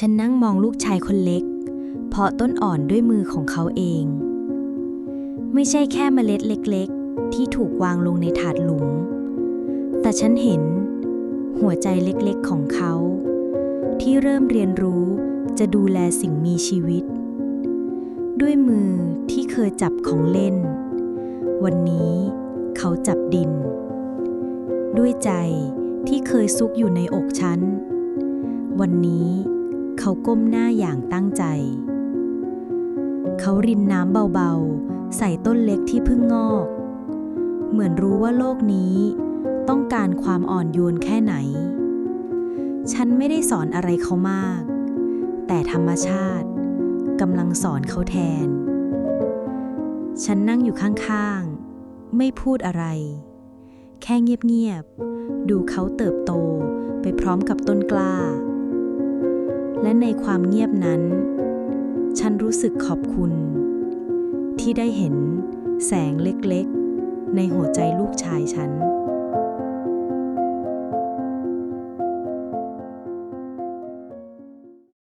ฉันนั่งมองลูกชายคนเล็ก เพาะต้นอ่อนด้วยมือของเขาเอง ไม่ใช่แค่เมล็ดเล็กๆ ที่ถูกวางลงในถาดหลุม แต่ฉันเห็น หัวใจเล็กๆของเขา ที่เริ่มเรียนรู้จะดูแลสิ่งมีชีวิต ด้วยมือที่เคยจับของเล่น วันนี้เขาจับดิน ด้วยใจที่เคยซุกอยู่ในอกฉัน วันนี้ เขาก้มหน้าอย่างตั้งใจ เขารินน้ำเบาๆ ใส่ต้นเล็กที่เพิ่งงอก เหมือนรู้ว่าโลกนี้ ต้องการความอ่อนโยนแค่ไหน ฉันไม่ได้สอนอะไรเขามาก แต่ธรรมชาติกำลังสอนเขาแทน ฉันนั่งอยู่ข้างๆ ไม่พูดอะไร แค่เงียบๆ ดูเขาเติบโตไปพร้อมกับต้นกล้า และในความเงียบนั้น ฉันรู้สึกขอบคุณ ที่ได้เห็นแสงเล็กๆ ในหัวใจลูกชายฉัน